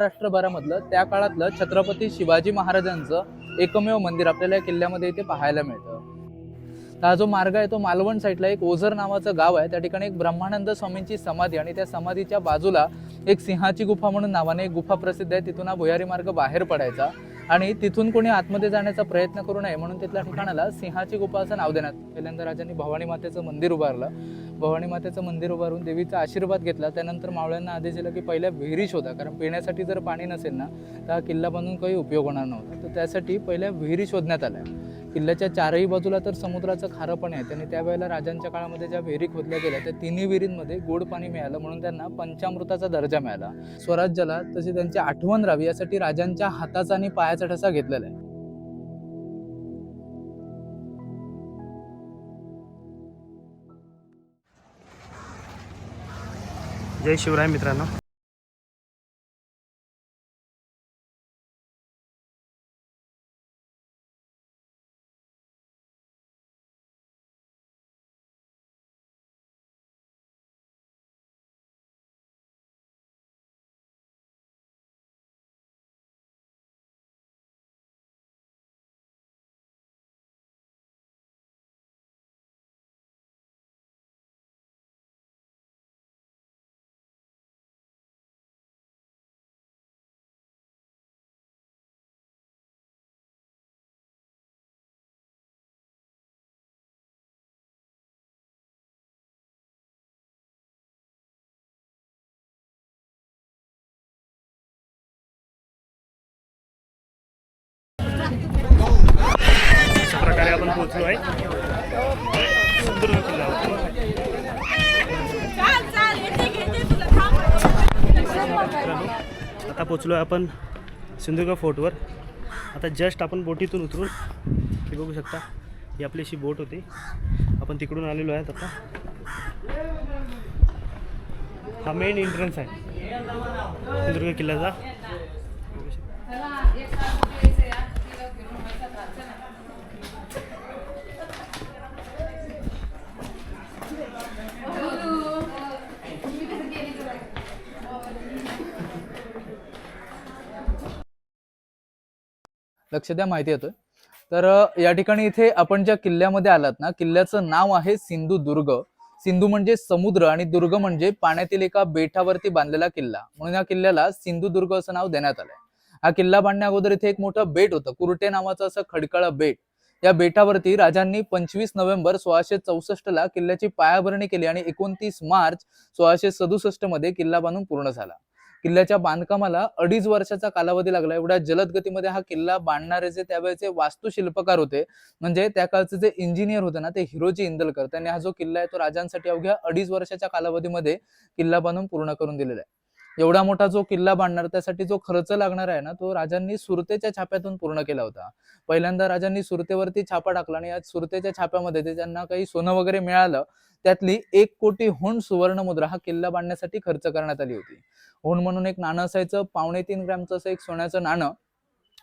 महाराष्ट्रभरामधलं त्या काळातलं छत्रपती शिवाजी महाराजांचं एकमेव मंदिर आपल्याला या किल्ल्यामध्ये इथे पाहायला मिळतं. तर हा जो मार्ग आहे तो मालवण साईडला एक ओझर नावाचं गाव आहे. त्या ठिकाणी एक ब्रह्मानंद स्वामींची समाधी आणि त्या समाधीच्या बाजूला एक सिंहाची गुफा म्हणून नावाने एक गुफा प्रसिद्ध आहे. तिथून हा भुयारी मार्ग बाहेर पडायचा आणि तिथून कोणी आतमध्ये जाण्याचा प्रयत्न करू नये म्हणून तिथल्या ठिकाणाला सिंहाची गुफा असं नाव देण्यात पहिल्यांदा राजांनी भवानी मातेचं मंदिर उभारलं. भवानी मातेचं मंदिर उभारून देवीचा आशीर्वाद घेतला. त्यानंतर मावळ्यांना आदेश दिला की पहिल्या विहिरी शोधा कारण पिण्यासाठी जर पाणी नसेल ना तर हा किल्ला बांधून काही उपयोग होणार नव्हता. तर त्यासाठी पहिल्या विहिरी शोधण्यात आल्या. किल्ल्याच्या चारही बाजूला तर समुद्राचं खारं पण आहे. त्यांनी त्यावेळेला राजांच्या काळामध्ये ज्या विहिरी खोदल्या गेल्या त्या तिन्ही विहिरींमध्ये गोड पाणी मिळालं. म्हणून त्यांना पंचामृताचा दर्जा मिळाला. स्वराज्याला तशी त्यांची आठवण राहावी यासाठी राजांच्या हाताचा आणि पायाचा ठसा घेतलेला आहे. जय शिवराय मित्रांनो. अशा प्रकारे आपण पोहोचलो आहे. सिंधुदुर्ग किल्ल्यावर आता पोचलो आहे आपण सिंधुदुर्ग फोर्टवर. आता जस्ट आपण बोटीतून उतरून हे बघू शकता ही आपली अशी बोट होती. आपण तिकडून आलेलो आहेत आता. हा मेन एंट्रन्स आहे. सिंधुदुर्ग किल्ल्याचा. लक्ष द्या माहिती येतोय. तर या ठिकाणी इथे आपण ज्या किल्ल्यामध्ये आलात ना किल्ल्याचं नाव आहे सिंधुदुर्ग सिंधू म्हणजे समुद्र आणि दुर्ग म्हणजे पाण्यातील एका बेटावरती बांधलेला किल्ला. म्हणून या किल्ल्याला सिंधुदुर्ग असं नाव देण्यात आलंय. हा किल्ला बांधण्या अगोदर इथे एक मोठं बेट होतं कुरटे नावाचं असं खडकाळं बेट. या बेटावरती राजांनी पंचवीस नोव्हेंबर सोळाशे चौसष्ट ला किल्ल्याची पायाभरणी केली आणि एकोणतीस मार्च सोळाशे सदुसष्टमध्ये किल्ला बांधून पूर्ण झाला. किल्ल्याच्या बांधकामाला अडीच वर्षाचा कालावधी लागला. एवढ्या जलद गतीमध्ये हा किल्ला बांधणारे जे त्यावेळेचे वास्तुशिल्पकार होते म्हणजे त्या काळचे जे इंजिनियर होते ना ते हिरोजी इंदलकर. त्यांनी हा जो किल्ला आहे तो राजांसाठी अवघ्या अडीच वर्षाच्या कालावधीमध्ये किल्ला बांधून पूर्ण करून दिलेला आहे. एवढा मोठा जो किल्ला बांधणार त्यासाठी जो खर्च लागणार आहे ना तो राजांनी सुरतेच्या छाप्यातून पूर्ण केला होता. पहिल्यांदा राजांनी सुरतेवरती छापा टाकला आणि या सुरतेच्या छाप्यामध्ये ते ज्यांना काही सोनं वगैरे मिळालं त्यातली एक कोटी होण सुवर्ण मुद्रा हा किल्ला बांधण्यासाठी खर्च करण्यात आली होती. होण म्हणून एक नाणं असायचं पावणे तीन ग्रॅमचं असं एक सोन्याचं नाणं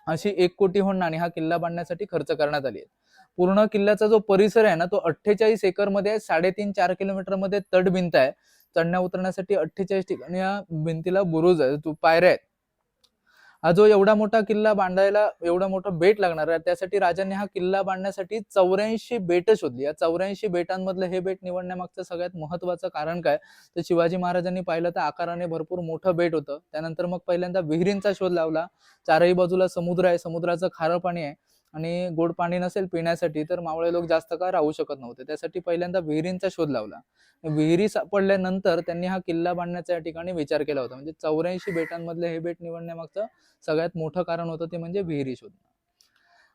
अशी एक कोटी होण नाणी हा किल्ला बांधण्यासाठी खर्च करण्यात आली आहे पूर्ण किल्ल्याचा जो परिसर आहे ना तो अठ्ठेचाळीस एकरमध्ये साडेतीन चार किलोमीटरमध्ये तट भिंत आहे. चढण्या उतरण्यासाठी अठ्ठेचाळीस ठिकाणी या भिंतीला बुरुज आहे तो पायऱ्या आहेत. हा जो एवढा मोठा किल्ला बांधायला एवढा मोठा बेट लागणार आहे त्यासाठी राजांनी हा किल्ला बांधण्यासाठी चौऱ्याऐंशी बेट शोधली. या चौऱ्याऐंशी बेटांमधलं हे बेट निवडण्यामागचं सगळ्यात महत्वाचं कारण काय? तर शिवाजी महाराजांनी पाहिलं तर आकाराने भरपूर मोठं बेट होतं. त्यानंतर मग पहिल्यांदा विहिरींचा शोध लावला. चारही बाजूला समुद्र आहे समुद्राचं खारं पाणी आहे. आणि गोड पाणी नसेल पिण्यासाठी तर मावळे लोक जास्त काळ राहू शकत नव्हते. त्यासाठी पहिल्यांदा विहिरींचा शोध लावला. विहिरी सापडल्यानंतर त्यांनी हा किल्ला बांधण्याचा या ठिकाणी विचार केला होता. म्हणजे चौऱ्याऐंशी बेटांमधले हे बेट निवडण्यामागचं सगळ्यात मोठं कारण होतं ते म्हणजे विहिरी शोधणं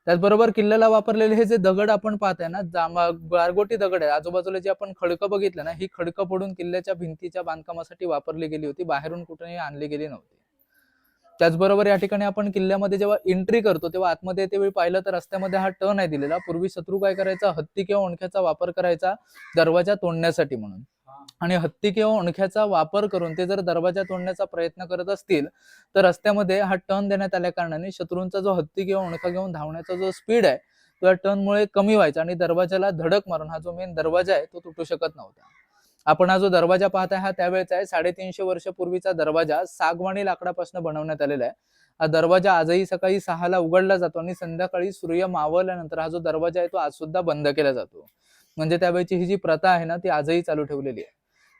त्याचबरोबर किल्ल्याला वापरलेले हे जे दगड आपण पाहताय ना जांभा गारगोटी दगड आहे. आजूबाजूला जे आपण खडकं बघितलं ना ही खडकं पडून किल्ल्याच्या भिंतीच्या बांधकामासाठी वापरली गेली होती. बाहेरून कुठेही आणली गेली नव्हती. त्याचबरोबर या ठिकाणी आपण किल्ल्यामध्ये जेव्हा एंट्री करतो तेव्हा आतमध्ये येते वेळी पाहिलं तर रस्त्यामध्ये हा टर्न आहे दिलेला. पूर्वी शत्रू काय करायचा? हत्ती किंवा ओणख्याचा वापर करायचा दरवाजा तोडण्यासाठी म्हणून. आणि हत्ती किंवा ओणख्याचा वापर करून ते जर दरवाजा तोडण्याचा प्रयत्न करत असतील तर रस्त्यामध्ये हा टर्न देण्यात आल्या कारणाने शत्रूंचा जो हत्ती किंवा ओणखा घेऊन धावण्याचा जो स्पीड आहे तो या टर्नमुळे कमी व्हायचा आणि दरवाजाला धडक मारून हा जो मेन दरवाजा आहे तो तुटू शकत नव्हता. आपण हा जो दरवाजा पाहताय हा त्यावेळेचा आहे. साडेतीनशे वर्षपूर्वीचा दरवाजा सागवानी लाकडापासून बनवण्यात आलेला आहे. हा दरवाजा आजही सकाळी सहाला उघडला जातो आणि संध्याकाळी सूर्य मावळल्यानंतर हा जो दरवाजा आहे तो आज सुद्धा बंद केला जातो. म्हणजे त्यावेळची ही जी प्रथा आहे ना ती आजही चालू ठेवलेली आहे.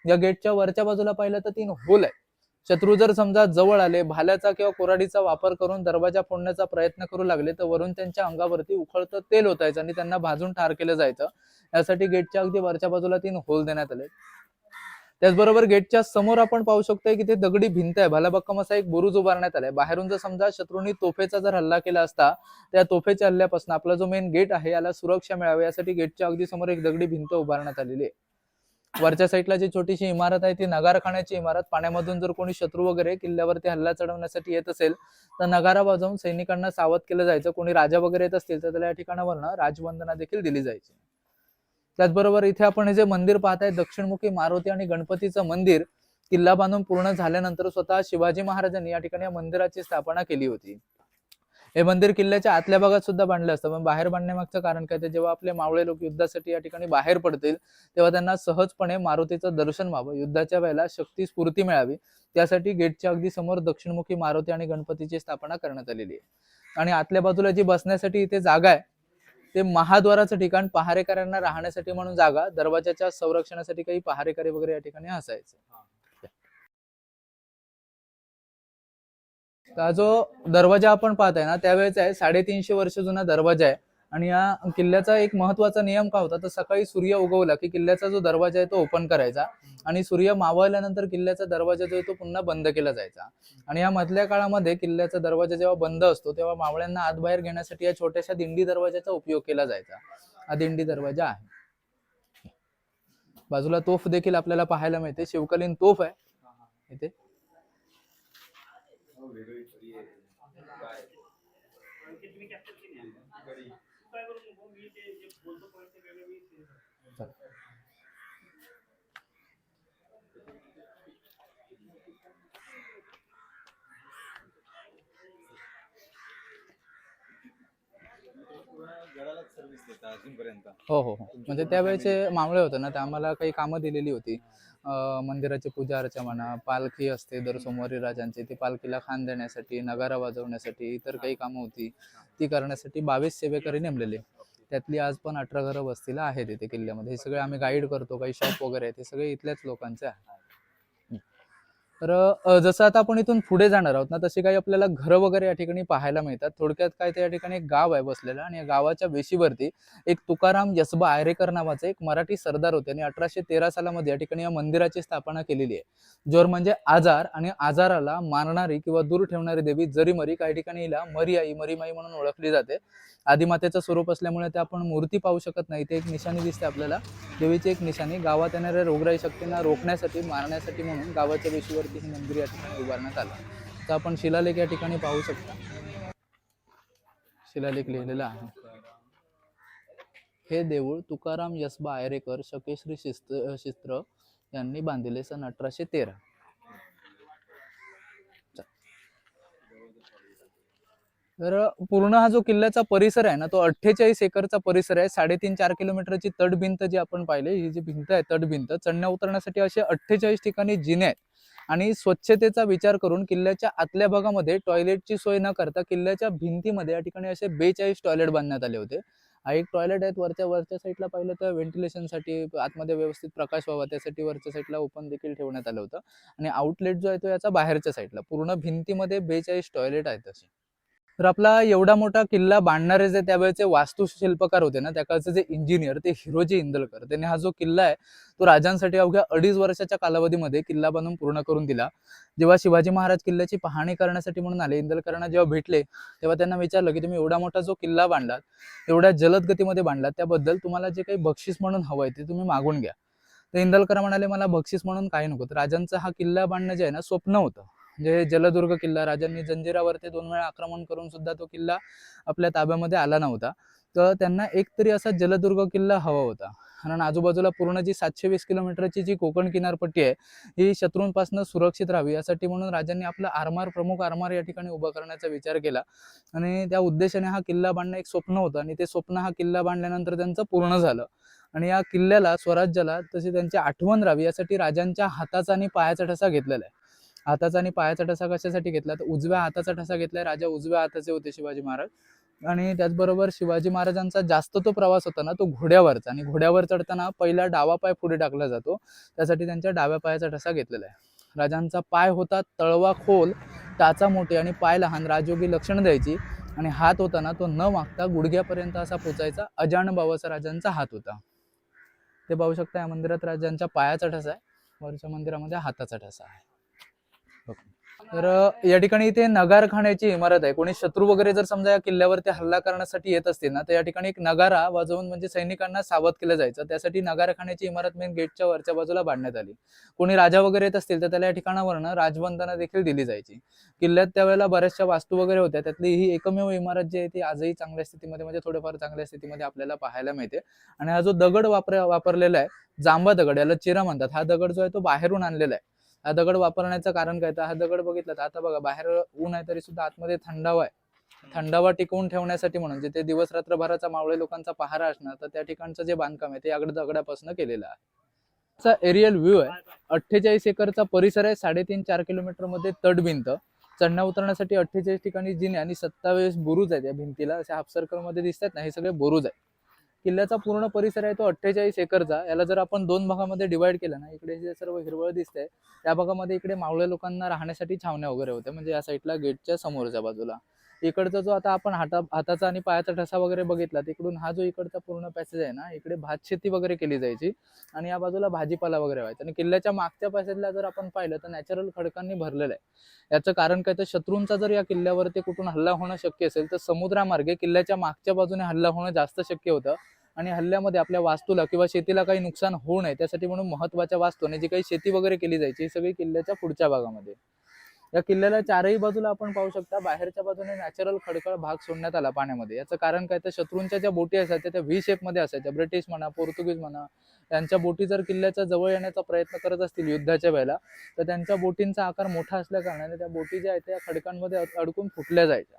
या गेटच्या वरच्या बाजूला पाहिलं तर तीन होल आहे शत्रू जर समजा जवळ आले भाल्याचा किंवा कोराडीचा वापर करून दरवाजा फोडण्याचा प्रयत्न करू लागले तर वरून त्यांच्या अंगावरती उखळतं तेल होतायचं आणि त्यांना भाजून ठार केलं जायचं. यासाठी गेटच्या अगदी वरच्या बाजूला तीन होल देण्यात आले. त्याचबरोबर गेटच्या समोर आपण पाहू शकतोय की ते दगडी भिंत आहे. भालाबक्कम असा एक बुरुज उभारण्यात आलाय. बाहेरून जर समजा शत्रूंनी तोफेचा जर हल्ला केला असता त्या तोफेच्या हल्ल्यापासून आपला जो मेन गेट आहे याला सुरक्षा मिळावी यासाठी गेटच्या अगदी समोर एक दगडी भिंत उभारण्यात आलेली आहे. वरच्या साईडला जी छोटीशी इमारत आहे ती नगारखान्याची इमारत. पाण्यामधून जर कोणी शत्रू वगैरे किल्ल्यावरती हल्ला चढवण्यासाठी येत असेल तर नगारा वाजवून सैनिकांना सावध केलं जायचं. कोणी राजा वगैरे येत असतील तर त्याला या ठिकाणावरनं राजवंदना देखील दिली जायची. त्याचबरोबर इथे आपण हे जे मंदिर पाहताय दक्षिणमुखी मारुती आणि गणपतीचं मंदिर किल्ला बांधून पूर्ण झाल्यानंतर स्वतः शिवाजी महाराजांनी या ठिकाणी या मंदिराची स्थापना केली होती. हे मंदिर किल्ल्याच्या आतल्या भागात सुद्धा बांधलं असतं. पण बाहेर बांधण्यामागचं कारण काय? तर जेव्हा आपले मावळे लोक युद्धासाठी या ठिकाणी बाहेर पडतील तेव्हा त्यांना सहजपणे मारुतीचं दर्शन व्हावं. युद्धाच्या वेळेला शक्ती स्फूर्ती मिळावी. त्यासाठी गेटच्या अगदी समोर दक्षिणमुखी मारुती आणि गणपतीची स्थापना करण्यात आलेली आहे. आणि आतल्या बाजूला जी बसण्यासाठी इथे जागा आहे ते महाद्वाराचं ठिकाण पहारेकऱ्यांना राहण्यासाठी म्हणून जागा दरवाजाच्या संरक्षणासाठी काही पहारेकरी वगैरे या ठिकाणी असायचे. हा जो दरवाजा आपण पाहताय ना त्यावेळेचा आहे साडेतीनशे वर्ष जुना दरवाजा आहे. आणि या किल्ल्याचा एक महत्त्वाचा नियम का होता तर सकाळी सूर्य उगवला की किल्ल्याचा जो दरवाजा आहे तो ओपन करायचा. आणि सूर्य मावळल्यानंतर किल्ल्याचा दरवाजा जो आहे तो पुन्हा बंद केला जायचा. आणि या मधल्या काळामध्ये किल्ल्याचा दरवाजा जेव्हा बंद असतो तेव्हा मावळ्यांना आत बाहेर घेण्यासाठी या छोट्याशा दिंडी दरवाजाचा उपयोग केला जायचा. हा दिंडी दरवाजा आहे. बाजूला तोफ देखील आपल्याला पाहायला मिळते. शिवकालीन तोफ आहे. इथे. हो हो, हो हो हो. म्हणजे त्यावेळेचे मावळे होते ना ते आम्हाला काही कामं दिलेली होती. मंदिराची पूजा अर्चा म्हणा पालखी असते दर सोमवारी राजांची ती पालखीला खान देण्यासाठी नगारा वाजवण्यासाठी इतर काही कामं होती ती करण्यासाठी बावीस सेवेकरी नेमलेले. त्यातली आज पण अठरा घरं वस्तीला आहेत इथे किल्ल्यामध्ये. हे सगळे आम्ही गाईड करतो काही शॉप वगैरे आहेत हे सगळे इथल्याच लोकांचे आहे तर जसं आता आपण इथून पुढे जाणार आहोत ना तशी काही आपल्याला घरं वगैरे या ठिकाणी पाहायला मिळतात. थोडक्यात काय त्या ठिकाणी एक गाव आहे बसलेलं आणि या गावाच्या वेशीवरती एक तुकाराम यसबा आयरेकर नावाचे एक मराठी सरदार होते आणि अठराशे तेरा सालामध्ये या ठिकाणी या मंदिराची स्थापना केलेली आहे. जोर म्हणजे आजार आणि आजाराला मारणारी किंवा दूर ठेवणारी देवी जरीमरी काही ठिकाणी हिला मरियाई मरीमाई म्हणून ओळखली जाते. आदिमातेचं स्वरूप असल्यामुळे ते आपण मूर्ती पाहू शकत नाही. ते एक निशाणी दिसते आपल्याला. देवीची एक निशाणी. गावात येणाऱ्या रोगराई शक्तींना रोखण्यासाठी मारण्यासाठी म्हणून गावाच्या वेशीवरती ही मंदिर या ठिकाणी उभारण्यात आलं. तर आपण शिलालेख या ठिकाणी पाहू शकता. शिलालेख लिहिलेला आहे. हे देऊळ तुकाराम यसबा आयरेकर शकेश्री शिस्त शिस्त्र यांनी बांधिले सन अठराशे तेरा. तर पूर्ण हा जो किल्ल्याचा परिसर आहे ना तो अठ्ठेचाळीस एकरचा परिसर आहे. साडेतीन चार किलोमीटरची तटभिंत जी आपण पाहिले ही जी भिंत आहे तटभिंत चढण्या उतरण्यासाठी असे अठ्ठेचाळीस ठिकाणी जिने आहेत. आणि स्वच्छतेचा विचार करून किल्ल्याच्या आतल्या भागामध्ये टॉयलेटची सोय न करता किल्ल्याच्या भिंतीमध्ये या ठिकाणी असे बेचाळीस टॉयलेट बांधण्यात आले होते. हा एक टॉयलेट आहेत वरच्या वरच्या साईडला पाहिलं तर व्हेंटिलेशनसाठी आतमध्ये व्यवस्थित प्रकाश व्हावा त्यासाठी वरच्या साईडला ओपन देखील ठेवण्यात आलं होतं. आणि आउटलेट जो आहे तो याचा बाहेरच्या साईडला पूर्ण भिंतीमध्ये बेचाळीस टॉयलेट आहेत असे. तर आपला एवढा मोठा किल्ला बांधणारे जे त्यावेळेचे वास्तुशिल्पकार होते ना त्या जे इंजिनियर ते हिरोजी इंदलकर त्यांनी हा जो किल्ला आहे तो राजांसाठी अवघ्या अडीच वर्षाच्या कालावधीमध्ये किल्ला बांधून पूर्ण करून दिला. जेव्हा शिवाजी महाराज किल्ल्याची पाहणी करण्यासाठी म्हणून आले इंदलकरांना जेव्हा भेटले तेव्हा त्यांना विचारलं की तुम्ही एवढा मोठा जो किल्ला बांधलात एवढ्या जलद गतीमध्ये बांधलात त्याबद्दल तुम्हाला जे काही बक्षीस म्हणून हवं आहे ते तुम्ही मागून घ्या. तर इंदलकर म्हणाले मला बक्षीस म्हणून काही नको. तर राजांचा हा किल्ला बांधणं जे आहे ना स्वप्न होतं. म्हणजे जलदुर्ग किल्ला राजांनी जंजिरावरती दोन वेळा आक्रमण करून सुद्धा तो किल्ला आपल्या ताब्यामध्ये आला नव्हता. तर त्यांना एक तरी असा जलदुर्ग किल्ला हवा होता. कारण आजूबाजूला पूर्ण जी सातशे वीस किलोमीटरची जी कोकण किनारपट्टी आहे ही शत्रूंपासून सुरक्षित राहावी यासाठी म्हणून राजांनी आपला आरमार प्रमुख आरमार या ठिकाणी उभा करण्याचा विचार केला. आणि त्या उद्देशाने हा किल्ला बांधणं एक स्वप्न होतं आणि ते स्वप्न हा किल्ला बांधल्यानंतर त्यांचं पूर्ण झालं. आणि या किल्ल्याला स्वराज्याला तशी त्यांची आठवण राहावी यासाठी राजांच्या हाताचा आणि पायाचा ठसा घेतलेला आहे. हाताचा आणि पायाचा ठसा कशासाठी घेतला? तर उजव्या हाताचा ठसा घेतलाय राजा उजव्या हाताचे होते शिवाजी महाराज. आणि त्याचबरोबर शिवाजी महाराजांचा जास्त तो प्रवास होता ना तो घोड्यावरचा. आणि घोड्यावर चढताना पहिला डावा पाय पुढे टाकला जातो. त्यासाठी त्यांच्या डाव्या पायाचा ठसा घेतलेला आहे. राजांचा पाय होता तळवा खोल टाचा मोठी आणि पाय लहान. राजयोगी लक्षण द्यायची. आणि हात होता ना तो न मागता गुडघ्यापर्यंत असा पोचायचा. अजान बाबाचा राजांचा हात होता. ते पाहू शकता या मंदिरात राजांच्या पायाचा ठसा आहे. वरच्या मंदिरामध्ये हाताचा ठसा आहे. तर या ठिकाणी इथे नगारखान्याची इमारत आहे. कोणी शत्रू वगैरे जर समजा या किल्ल्यावरती हल्ला करण्यासाठी येत असतील ना तर या ठिकाणी एक नगारा वाजवून म्हणजे सैनिकांना सावध केलं जायचं. त्यासाठी नगारखान्याची इमारत मेन गेटच्या वरच्या बाजूला बांधण्यात आली. कोणी राजा वगैरे येत असतील तर त्याला या ठिकाणावरनं राजवंदना देखील दिली जायची. किल्ल्यात त्यावेळेला बऱ्याचशा वास्तू वगैरे होत्या. त्यातली ही एकमेव इमारत जी आहे ती आजही चांगल्या स्थितीमध्ये म्हणजे थोडेफार चांगल्या स्थितीमध्ये आपल्याला पाहायला मिळते. आणि हा जो दगड वापर वापरलेला आहे जांबा दगड याला चिरा म्हणतात. हा दगड जो आहे तो बाहेरून आणलेला आहे. हा दगड वापरण्याचं कारण काय? तर हा दगड बघितला तर आता बघा बाहेर ऊन आहे तरी सुद्धा आतमध्ये थंडावा आहे. थंडावा टिकवून ठेवण्यासाठी म्हणून जिथे दिवस रात्रभराचा मावळे लोकांचा पहारा असणार तर त्या ठिकाणचं जे बांधकाम आहे ते अगड दगडापासून केलेलं आहे. चा एरियल व्ह्यू आहे. अठ्ठेचाळीस एकरचा परिसर आहे साडेतीन चार किलोमीटरमध्ये तटभिंत चढण्या उतरण्यासाठी अठ्ठेचाळीस ठिकाणी जिने आणि सत्तावीस बुरुज आहेत या भिंतीला. असे हाफ सर्कलमध्ये दिसतात ना हे सगळे बुरुज आहे किल्ल्याचा पूर्ण परिसर आहे तो अठ्ठेचाळीस एकरचा. याला जर आपण दोन भागामध्ये डिवाइड केला ना इकडे जे सर्व हिरवळ दिसतंय त्या भागामध्ये इकडे मावळे लोकांना राहण्यासाठी छावण्या वगैरे होत्या. म्हणजे या साईडला गेटच्या समोरच्या बाजूला. इकडचा जो आता आपण हाता हाताचा आणि पायाचा ठसा वगैरे बघितला तिकडून हा जो इकडचा पूर्ण पॅसेज आहे ना इकडे भात शेती वगैरे केली जायची आणि या बाजूला भाजीपाला वगैरे व्हायचा. आणि किल्ल्याच्या मागच्या पॅसेजला जर आपण पाहिलं तर नॅचरल खडकांनी भरलेलं आहे. याचं कारण काय तर शत्रूंचा जर या किल्ल्यावरती कुठून हल्ला होणं शक्य असेल तर समुद्रामार्गे किल्ल्याच्या मागच्या बाजूने हल्ला होणं जास्त शक्य होतं. आणि हल्ल्यामध्ये आपल्या वास्तूला किंवा शेतीला काही नुकसान होऊ नये त्यासाठी म्हणून महत्त्वाच्या वास्तू आणि जी काही शेती वगैरे केली जायची ही सगळी किल्ल्याच्या पुढच्या भागामध्ये. या किल्ल्याला चारही बाजूला आपण पाहू शकता. बाहेरच्या बाजूने नॅचरल खडकळ भाग सोडण्यात आला पाण्यामध्ये. याचं कारण काय? तर शत्रूंच्या ज्या बोटी असायच्या त्या व्ही शेपमध्ये असायच्या. ब्रिटिश म्हणा पोर्तुगीज म्हणा त्यांच्या बोटी जर किल्ल्याच्या जवळ येण्याचा प्रयत्न करत असतील युद्धाच्या वेळेला तर त्यांच्या बोटींचा आकार मोठा असल्या कारणाने त्या बोटी ज्या आहेत त्या खडकांमध्ये अडकून फुटल्या जायच्या.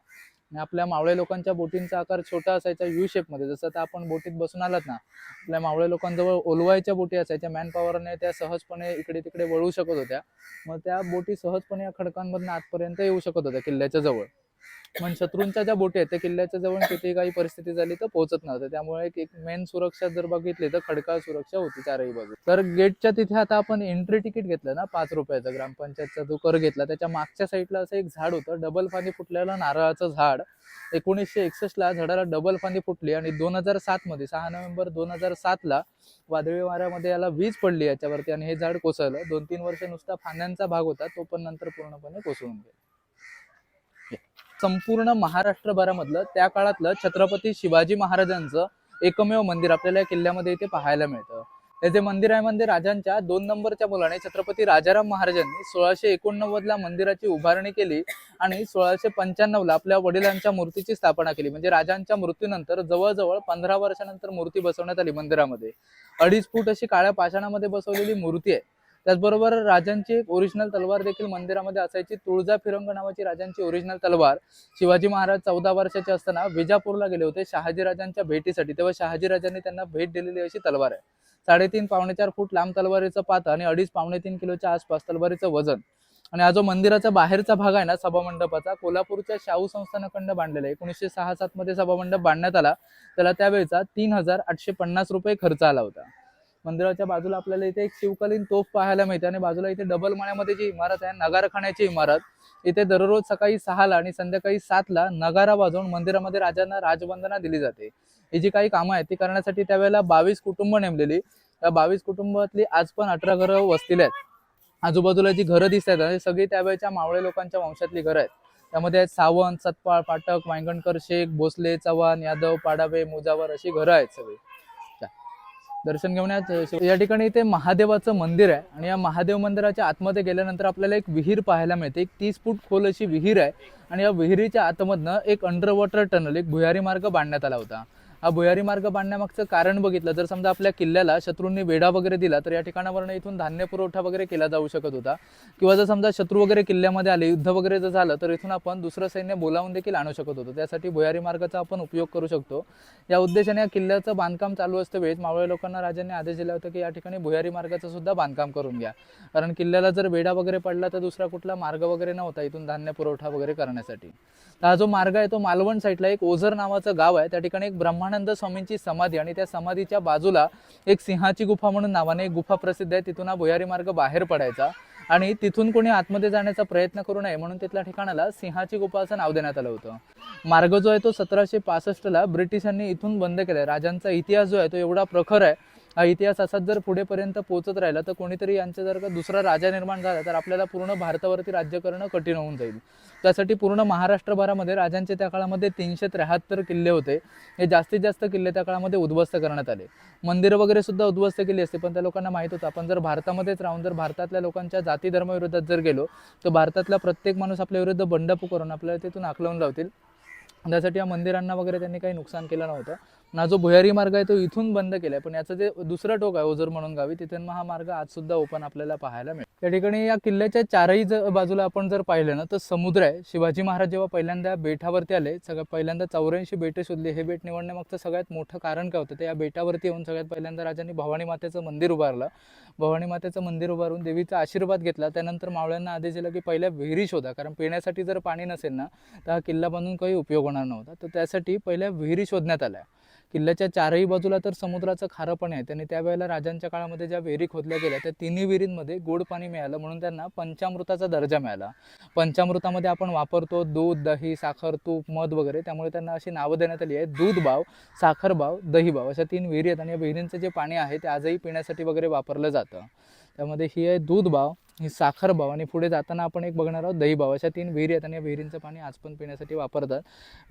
आणि आपल्या मावळे लोकांच्या बोटींचा आकार छोटा असायचा यू मध्ये. जसं आता आपण बोटीत बसून आलात ना आपल्या मावळे लोकांजवळ ओलवायच्या बोटी असायच्या. मॅन पॉवरने त्या सहजपणे इकडे तिकडे वळू शकत होत्या. मग त्या बोटी सहजपणे या खडकांमधून आतपर्यंत येऊ शकत होत्या किल्ल्याच्या जवळ. पण शत्रूंच्या ज्या बोटी आहेत त्या किल्ल्याच्या जवळ किती काही परिस्थिती झाली तर पोहोचत नव्हतं. त्यामुळे एक मेन सुरक्षा जर बघितली तर खडकाळ सुरक्षा होती चारही बाजू तर गेटच्या तिथे आता आपण एंट्री तिकीट घेतलं ना पाच रुपयाचं ग्रामपंचायतचा जो कर घेतला त्याच्या मागच्या साईडला असं एक झाड होतं डबल फांदी फुटलेलं नारळाचं झाड. एकोणीसशे एकसष्ट ला झाडाला डबल फांदी फुटली आणि दोन हजार सात मध्ये सहा नोव्हेंबर दोन हजार सात ला वादळी वाऱ्यामध्ये याला वीज पडली याच्यावरती आणि हे झाड कोसळलं. दोन तीन वर्ष नुसता फांद्यांचा भाग होता तो पण नंतर पूर्णपणे कोसळून गेला. संपूर्ण महाराष्ट्रभरामधलं त्या काळातलं छत्रपती शिवाजी महाराजांचं एकमेव मंदिर आपल्याला या किल्ल्यामध्ये इथे पाहायला मिळतं. हे जे मंदिर आहे म्हणजे राजांच्या दोन नंबरच्या मुलाने छत्रपती राजाराम महाराजांनी सोळाशे एकोणनव्वद ला मंदिराची उभारणी केली आणि सोळाशे पंच्याण्णव ला आपल्या वडिलांच्या मूर्तीची स्थापना केली. म्हणजे राजांच्या मृत्यूनंतर जवळजवळ पंधरा वर्षानंतर मूर्ती बसवण्यात आली मंदिरामध्ये. अडीच फूट अशी काळ्या पाषाणामध्ये बसवलेली मूर्ती आहे. त्याचबरोबर राजांची एक ओरिजिनल तलवार देखील मंदिरामध्ये असायची. तुळजा फिरंग नावाची राजांची ओरिजिनल तलवार शिवाजी महाराज चौदा वर्षाचे असताना विजापूरला गेले होते शहाजीराजांच्या भेटीसाठी. तेव्हा शहाजीराजांनी त्यांना भेट दिलेली अशी तलवार आहे. साडेतीन पावणे चार फूट लांब तलवारीचं पात आणि अडीच पावणे तीन किलोच्या आसपास तलवारीचं वजन आणि हा जो मंदिराचा बाहेरचा भाग आहे ना सभामंडपाचा कोल्हापूरच्या शाहू संस्थानाकडनं बांधलेला आहे. एकोणीसशे सहा सात मध्ये सभामंडप बांधण्यात आला. त्याला त्यावेळेचा तीन हजार आठशे पन्नास रुपये खर्च आला होता. मंदिराच्या बाजूला आपल्याला इथे एक शिवकालीन तोफ पाहायला मिळते आणि बाजूला इथे डबल माळ्यामध्ये जी इमारत आहे नगारखान्याची इमारत इथे दररोज सकाळी सहाला आणि संध्याकाळी सातला नगारा वाजवून मंदिरामध्ये राजांना राजवंदना दिली जाते. ही जी काही कामं आहेत ती करण्यासाठी त्यावेळेला बावीस कुटुंब नेमलेली. त्या बावीस कुटुंबातली आज पण अठरा घरं वसलेली आहेत. आजूबाजूला जी घरं दिसत आहेत सगळी त्यावेळेच्या मावळे लोकांच्या वंशातली घरं आहेत. त्यामध्ये आहेत सावंत सतपाळ पाटक वांगणकर शेख भोसले चव्हाण यादव पाडावे मुजावर अशी घरं आहेत सगळी. दर्शन घेऊन या- ठिकाणी इथे महादेवाचं मंदिर आहे आणि या महादेव मंदिराच्या आतमध्ये गेल्यानंतर आपल्याला एक विहीर पाहायला मिळते. एक तीस फूट खोल अशी विहीर आहे आणि या विहिरीच्या आतमधनं एक अंडरवॉटर टनल एक भुयारी मार्ग बांधण्यात आला होता. हा भुयारी मार्ग बांधण्यामागचं कारण बघितलं जर समजा आपल्या किल्ल्याला शत्रूंनी वेढा वगैरे दिला तर या ठिकाणावरनं इथून धान्य पुरवठा वगैरे केला जाऊ शकत होता. किंवा जर समजा शत्रू वगैरे किल्ल्यामध्ये आले युद्ध वगैरे जर झालं तर इथून आपण दुसरं सैन्य बोलावून देखील आणू शकत होतो. त्यासाठी भुयारी मार्गाचा आपण उपयोग करू शकतो. या उद्देशाने या किल्ल्याचं बांधकाम चालू असतं वेळेस मावळे लोकांना राजांनी आदेश दिला होता की या ठिकाणी भुयारी मार्गाचं सुद्धा बांधकाम करून घ्या. कारण किल्ल्याला जर वेढा वगैरे पडला तर दुसरा कुठला मार्ग वगैरे नव्हता इथून धान्य पुरवठा वगैरे करण्यासाठी. तर हा जो मार्ग आहे तो मालवण साईडला एक ओझर नावाचं गाव आहे. त्या ठिकाणी एक ब्रह्मानंद स्वामींची समाधी आणि त्या समाधीच्या बाजूला एक सिंहाची गुफा म्हणून नावाने एक गुफा प्रसिद्ध आहे. तिथून हा भुयारी मार्ग बाहेर पडायचा आणि तिथून कोणी आतमध्ये जाण्याचा प्रयत्न करू नये म्हणून तिथल्या ठिकाणाला सिंहाची गुफा असं नाव देण्यात आलं होतं. मार्ग जो आहे तो सतराशे पासष्टला ब्रिटिशांनी इथून बंद केलाय. राजांचा इतिहास जो आहे तो एवढा प्रखर आहे हा इतिहास असाच जर पुढेपर्यंत पोहोचत राहिला तर कोणीतरी यांचा जर का दुसरा राजा निर्माण झाला तर आपल्याला पूर्ण भारतावरती राज्य करणं कठीण होऊन जाईल. त्यासाठी पूर्ण महाराष्ट्रभरामध्ये राजांचे त्या काळामध्ये तीनशे त्र्याहत्तर किल्ले होते. हे जास्तीत जास्त किल्ले त्या काळामध्ये उद्ध्वस्त करण्यात आले. मंदिरं वगैरे सुद्धा उद्ध्वस्त केली असते पण त्या लोकांना माहीत होतं आपण जर भारतामध्येच राहून जर भारतातल्या लोकांच्या जाती धर्माविरोधात जर गेलो तर भारतातला प्रत्येक माणूस आपल्या विरुद्ध बंडपू करून आपल्याला तिथून आकलवून लावतील. त्यासाठी या मंदिरांना वगैरे त्यांनी काही नुकसान केलं नव्हतं. ना जो भुयारी मार्ग आहे तो इथून बंद केला आहे पण याचं जे दुसरं टोक आहे ओझर म्हणून गावी तिथून हा मार्ग आज सुद्धा ओपन आपल्याला पाहायला मिळेल. या ठिकाणी या किल्ल्याच्या चारही ज- बाजूला आपण जर पाहिलं ना तर समुद्र आहे. शिवाजी महाराज जेव्हा पहिल्यांदा बेटावरती आले सगळ्यात पहिल्यांदा चौऱ्याऐंशी बेटे शोधले. हे बेट निवडण्यामागचं सगळ्यात मोठं कारण काय होतं? ते या बेटावरती येऊन सगळ्यात पहिल्यांदा राजांनी भवानी मातेचं मंदिर उभारलं. भवानी मातेचं मंदिर उभारून देवीचा आशीर्वाद घेतला. त्यानंतर मावळ्यांना आदेश दिला की पहिल्या विहिरी शोधा. कारण पिण्यासाठी जर पाणी नसेल ना तर हा किल्ला बांधून काही उपयोग होणार नव्हता. तर त्यासाठी पहिल्या विहिरी शोधण्यात आल्या. किल्ल्याच्या चारही बाजूला तर समुद्राचं खारं पण आहे. त्यांनी त्यावेळेला राजांच्या काळामध्ये ज्या विहिरी खोदल्या गेल्या त्या तिन्ही विहिरींमध्ये गोड पाणी मिळालं. म्हणून त्यांना पंचामृताचा दर्जा मिळाला. पंचामृतामध्ये आपण वापरतो दूध दही साखर तूप मध वगैरे. त्यामुळे त्यांना अशी नावं देण्यात आली आहे दूध भाव साखर भाव दही भाव अशा तीन विहिरी आहेत. आणि या विहिरींचं जे पाणी आहे ते आजही पिण्यासाठी वगैरे वापरलं जातं. त्यामध्ये ही आहे दूध बाव ही साखर बाव आणि पुढे जाताना आपण एक बघणार आहोत दही बाव अशा तीन विहिरी आहेत आणि या विहिरींचं पाणी आज पण पिण्यासाठी वापरतात.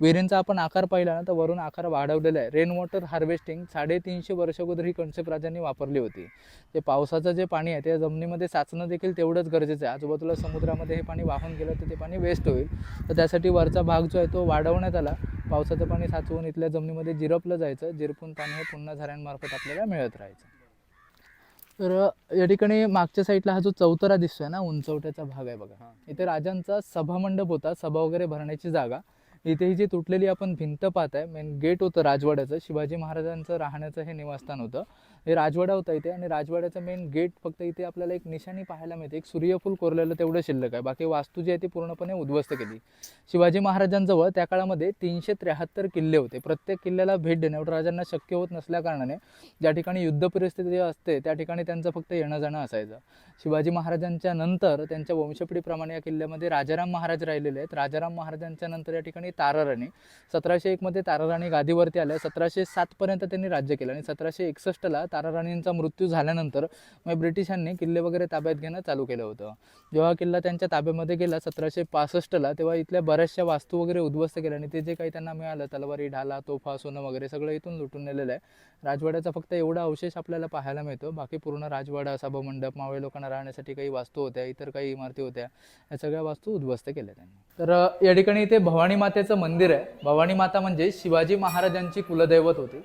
विहिरींचा आपण आकार पाहिला ना तर वरून आकार वाढवलेला आहे. रेन वॉटर हार्वेस्टिंग साडेतीनशे वर्ष अगोदर ही कन्सेप्ट राजांनी वापरली होती. ते पावसाचं जे पाणी आहे ते जमिनीमध्ये साचणं देखील तेवढंच गरजेचं आहे. आजूबाजूला समुद्रामध्ये हे पाणी वाहून गेलं तर ते पाणी वेस्ट होईल. तर त्यासाठी वरचा भाग जो आहे तो वाढवण्यात आला. पावसाचं पाणी साचवून इथल्या जमिनीमध्ये जिरपलं जायचं. जिरपून पाणी हे पुन्हा झऱ्यांमार्फत आपल्याला मिळत राहायचं. तर या ठिकाणी मागच्या साईडला हा जो चौतरा दिसतोय ना उंचवट्याचा भाग आहे बघा. इथे राजांचा सभामंडप होता सभा वगैरे भरण्याची जागा. इथे ही जी तुटलेली आपण भिंत पाहताय मेन गेट होतं राजवाड्याचं शिवाजी महाराजांचं राहण्याचं हे निवासस्थान होतं. हे राजवाडा होता इथे आणि राजवाड्याचं मेन गेट फक्त इथे आपल्याला एक निशाणी पाहायला मिळते. एक सूर्यफूल कोरलेलं तेवढं शिल्लक आहे. बाकी वास्तू जी आहे ती पूर्णपणे उद्ध्वस्त केली. शिवाजी महाराजांजवळ त्या काळामध्ये तीनशे त्र्याहत्तर किल्ले होते. प्रत्येक किल्ल्याला भेट देणं एवढं राजांना शक्य होत नसल्याकारणाने ज्या ठिकाणी युद्ध परिस्थिती असते त्या ठिकाणी त्यांचं फक्त येणं जाणं असायचं. शिवाजी महाराजांच्या नंतर त्यांच्या वंशपिढीप्रमाणे या किल्ल्यामध्ये राजाराम महाराज राहिलेले आहेत. राजाराम महाराजांच्या नंतर या ठिकाणी ताराराणी. सतराशे एकमध्ये ताराराणी गादीवरती आल्या. सतराशे सातपर्यंत त्यांनी राज्य केलं आणि सतराशे एकसष्टला ताराराणींचा मृत्यू झाल्यानंतर मग ब्रिटिशांनी किल्ले वगैरे ताब्यात घेणं चालू केलं होतं. जेव्हा किल्ला त्यांच्या ताब्यामध्ये गेला सतराशे पासष्टला तेव्हा इथल्या बऱ्याचशा वास्तू वगैरे उद्ध्वस्त केल्या आणि ते जे काही त्यांना मिळालं तलवारी ढाला तोफा सोनं वगैरे सगळं इथून लुटून नेलेलं आहे. राजवाड्याचा फक्त एवढा अवशेष आपल्याला पाहायला मिळतो. बाकी पूर्ण राजवाडा सभामंडप मावळे लोकांना राहण्यासाठी काही वास्तू होत्या इतर काही इमारती होत्या या सगळ्या वास्तू उद्ध्वस्त केल्या त्यांनी. तर या ठिकाणी इथे भवानी मातेचं मंदिर आहे. भवानी माता म्हणजे शिवाजी महाराजांची कुलदैवत होती.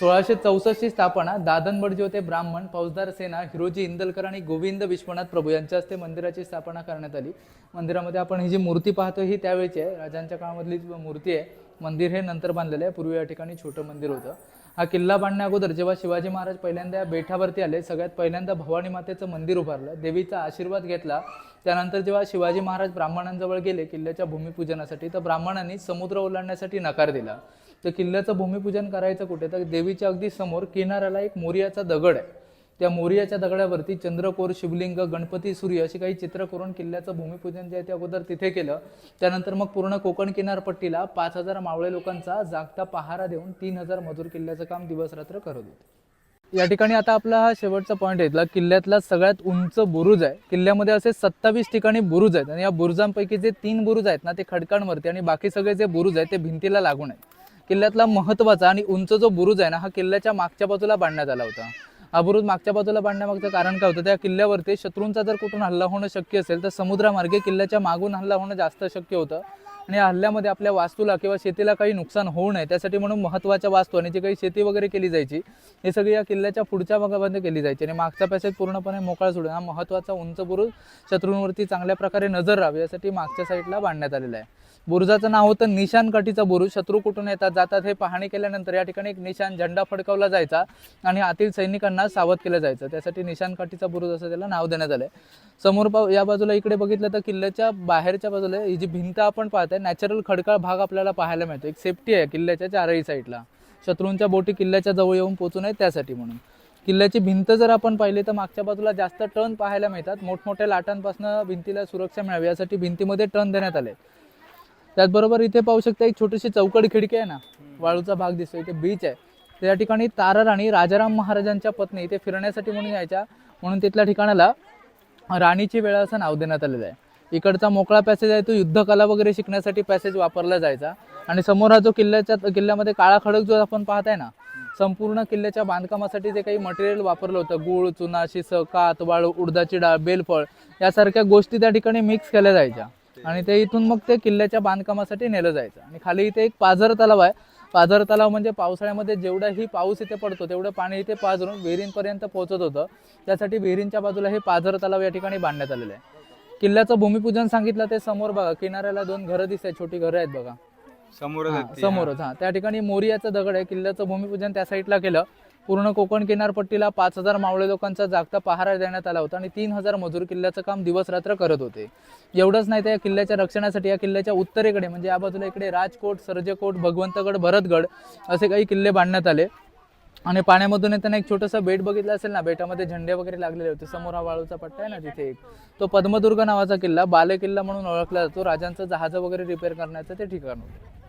सोळाशे चौसष्टची स्थापना दादनबड जे होते ब्राह्मण फौजदार सेना हिरोजी इंदलकर आणि गोविंद विश्वनाथ प्रभू यांच्या हस्ते मंदिराची स्थापना करण्यात आली. मंदिरामध्ये आपण ही जी मूर्ती पाहतो ही त्यावेळीची आहे. राजांच्या काळामधली जी मूर्ती आहे मंदिर हे नंतर बांधलेलं आहे. पूर्वी या ठिकाणी छोटं मंदिर होतं. हा किल्ला बांधण्या अगोदर जेव्हा शिवाजी महाराज पहिल्यांदा या बेठावरती आले सगळ्यात पहिल्यांदा भवानी मातेचं मंदिर उभारलं देवीचा आशीर्वाद घेतला. त्यानंतर जेव्हा शिवाजी महाराज ब्राह्मणांजवळ गेले किल्ल्याच्या भूमिपूजनासाठी तर ब्राह्मणांनी समुद्र ओलांडण्यासाठी नकार दिला. तर किल्ल्याचं भूमिपूजन करायचं कुठे? तर देवीच्या अगदी समोर किनाऱ्याला एक मोरियाचा दगड आहे. त्या मोरियाच्या दगडावरती चंद्रकोर शिवलिंग गणपती सूर्य अशी काही चित्र करून किल्ल्याचं भूमिपूजन जे आहे ते अगोदर तिथे केलं. त्यानंतर मग पूर्ण कोकण किनारपट्टीला पाच हजार मावळे लोकांचा जागता पहारा देऊन तीन हजार मजूर किल्ल्याचं काम दिवस रात्र करत होते. या ठिकाणी आता आपला हा शेवटचा पॉईंट आहे. किल्ल्यातला सगळ्यात उंच बुरुज आहे. किल्ल्यामध्ये असे सत्तावीस ठिकाणी बुरुज आहेत आणि या बुरुजांपैकी जे तीन बुरुज आहेत ना ते खडकांवरती आणि बाकी सगळे जे बुरुज आहेत ते भिंतीला लागून आहेत. किल्ल्यातला महत्त्वाचा आणि उंच जो बुरुज आहे ना हा किल्ल्याच्या मागच्या बाजूला बांधण्यात आला होता. हा बुरुज मागच्या बाजूला बांधण्यामागचं कारण काय होतं? त्या किल्ल्यावरती शत्रूंचा जर कुठून हल्ला होणं शक्य असेल तर समुद्रामार्गे किल्ल्याच्या मागून हल्ला होणं जास्त शक्य होतं. आणि हल्ल्यामध्ये आपल्या वास्तूला किंवा शेतीला काही नुकसान होऊ नये त्यासाठी म्हणून महत्त्वाच्या वास्तू आणि जी काही शेती वगैरे केली जायची हे सगळी या किल्ल्याच्या पुढच्या भागामध्ये केली जायची. आणि मागचा पॅसेज पूर्णपणे मोकळा सोडून हा महत्त्वाचा उंच बुरुज शत्रूंवरती चांगल्या प्रकारे नजर राहावी यासाठी मागच्या साईडला बांधण्यात आलेला आहे. बुरुजाचं नाव होतं निशान काठीचा बुरुज. शत्रू कुठून येतात जातात हे पाहणी केल्यानंतर या ठिकाणी एक निशान झेंडा फडकवला जायचा आणि आतील सैनिकांना सावध केलं जायचं. त्यासाठी निशान काठीचा बुरुज असं त्याला नाव देण्यात आलं आहे समोर या बाजूला इकडे बघितलं तर किल्ल्याच्या बाहेरच्या बाजूला ही जी भिंत आपण पाहताय नॅचरल खडकाळ भाग आपल्याला पाहायला मिळतो. एक सेफ्टी आहे किल्ल्याच्या चारही साईडला शत्रूंच्या बोटी किल्ल्याच्या जवळ येऊन पोचू नये त्यासाठी म्हणून. किल्ल्याची भिंत जर आपण पाहिली तर मागच्या बाजूला जास्त टर्न पाहायला मिळतात. मोठमोठ्या लाटांपासून भिंतीला सुरक्षा मिळावी यासाठी भिंतीमध्ये टर्न देण्यात आले. त्याचबरोबर इथे पाहू शकता एक छोटीशी चौकड खिडकी आहे ना. वाळूचा भाग दिसतो इथे बीच आहे. त्या ठिकाणी तारा राणी राजाराम महाराजांच्या पत्नी इथे फिरण्यासाठी म्हणून यायच्या. म्हणून तिथल्या ठिकाणाला राणीची वेळा असं नाव देण्यात आलेलं आहे. इकडचा मोकळा पॅसेज आहे तो युद्धकला वगैरे शिकण्यासाठी पॅसेज वापरला जायचा. आणि समोर हा जो किल्ल्याच्या किल्ल्यामध्ये काळा खडक जो आपण पाहताय ना संपूर्ण किल्ल्याच्या बांधकामासाठी जे काही मटेरियल वापरलं होतं गूळ चुना शिस कात वाळू उडदाची डाळ बेलफळ यासारख्या गोष्टी त्या ठिकाणी मिक्स केल्या जायच्या. आणि ते इथून मग ते किल्ल्याच्या बांधकामासाठी नेलं जायचं. आणि खाली इथे एक पाझर तलाव आहे. पाझर तलाव म्हणजे पावसाळ्यामध्ये जेवढाही पाऊस इथे पडतो तेवढं पाणी इथे पाझरून विहिरींपर्यंत पोहोचत होतं. त्यासाठी विहिरींच्या बाजूला हे पाझर तलाव या ठिकाणी बांधण्यात आलेलं आहे. किल्ल्याचं भूमिपूजन सांगितलं ते समोर बघा किनाऱ्याला दोन घरं दिसत छोटी घरं आहेत बघा. समोरच हा, आहेत ती, समोरच हा. त्या ठिकाणी मोरियाचं दगड आहे किल्ल्याचं भूमिपूजन त्या साईडला केलं. पूर्ण कोकण किनारपट्टीला पाच हजार मावळे लोकांचा जागता पहारा देण्यात आला होता आणि तीन हजार मजूर किल्ल्याचं काम दिवस रात्र करत होते. एवढंच नाही तर या किल्ल्याच्या रक्षणासाठी या किल्ल्याच्या उत्तरेकडे म्हणजे या बाजूला इकडे राजकोट सर्जेकोट भगवंतगड भरतगड असे काही किल्ले बांधण्यात आले. आणि पाण्यामधून येताना एक छोटंसं बेट बघितलं असेल ना बेटामध्ये झेंडे वगैरे लागलेले होते. समोर हा वाळूचा पट्टा आहे ना तिथे एक. तो पद्मदुर्ग नावाचा किल्ला बाले किल्ला म्हणून ओळखला जातो. राजांचं जहाजं वगैरे रिपेअर करण्याचं ते ठिकाण होतं.